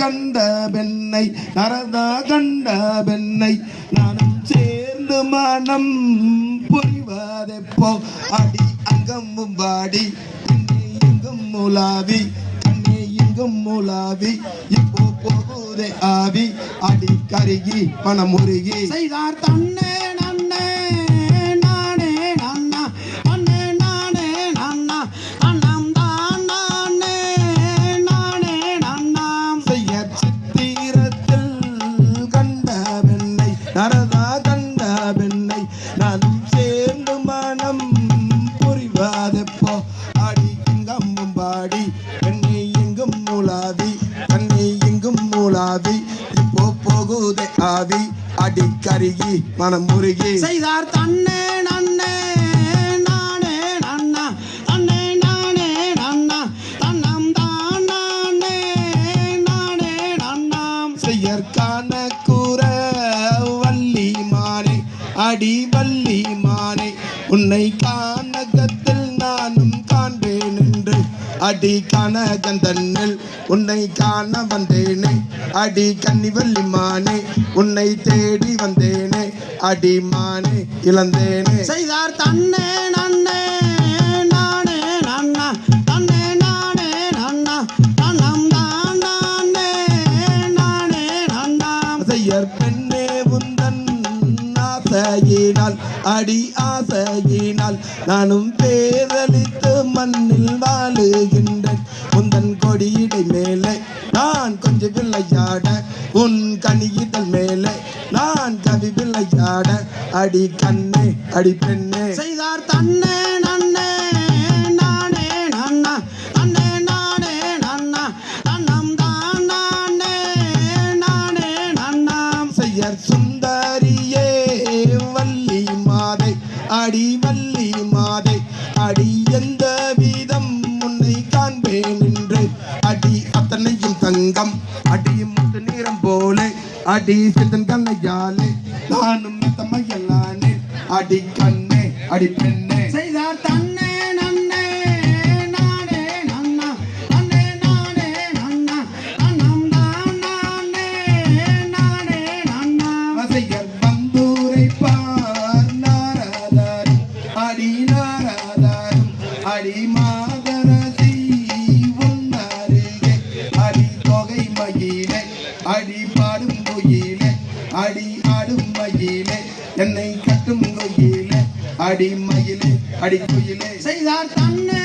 கண்ட பெண்ணை நரதா கண்ட பெண்ணை நானும் சேர்ந்து மனம் புரிவதெப்போ? அடி அங்கமும் வாடி அங்கே எங்கும் மூலாவி அங்கே எங்கும் மூலாவி இப்போ போகுதே ஆவி அடி கருகி மனம் உருகி. செய்தார் தன்னே பெண்ணை நானும் சேர்ந்து மனம் புரிவாதப்போ? ஆடி இங்கம்மும் பாடி பெண்ணை எங்கும் மூலாதி கண்ணை எங்கும் மூலாதி இப்போ போகுதே ஆதி. அடி கருகி மனம் முருகி செய்தார் தன்னே அடி வள்ளி மானே உன்னை கானகத்தில் நானும் காண்பேன் என்று. அடி கனகந்தன்னில் உன்னை காண வந்தேனே அடி கன்னிவள்ளி மானே உன்னை தேடி வந்தேனே அடி மானே இழந்தேனே. செய்தார் தன்னே நன்னே பெண்ணே உந்தன் ஆசையினால் அடி ஆசையினால் நானும் பேரளித்து மண்ணில் வாழுகின்றேன் உந்தன் கொடியிடை மேலே. நான் கொஞ்சம் விளையாட உன் கனியிதழ் மேலே. நான் கவி விளையாட அடி கண்ணே அடி பெண்ணே. செய்தார் தன்னே நன்னே நானே நன்னா தன்னே நானே நன்னா தன்னம் தான் நானே நன்னாம். அடி எந்த வீதம் உன்னை காண்பேன் என்று. அடி அத்தனையும் தங்கம் அடியும் முத்து நீரம் போல. அடி சிந்தன் கண்ணையாலே நானும் தம்மையல்லானே அடி கண்ணே அடி பெண்ணே நாரதாரும் அடி கோயிலே அடி ஆடும் மயிலே என்னை கட்டும் கோயிலே அடி மயிலே அடி குயிலே செய்தார் தன்னை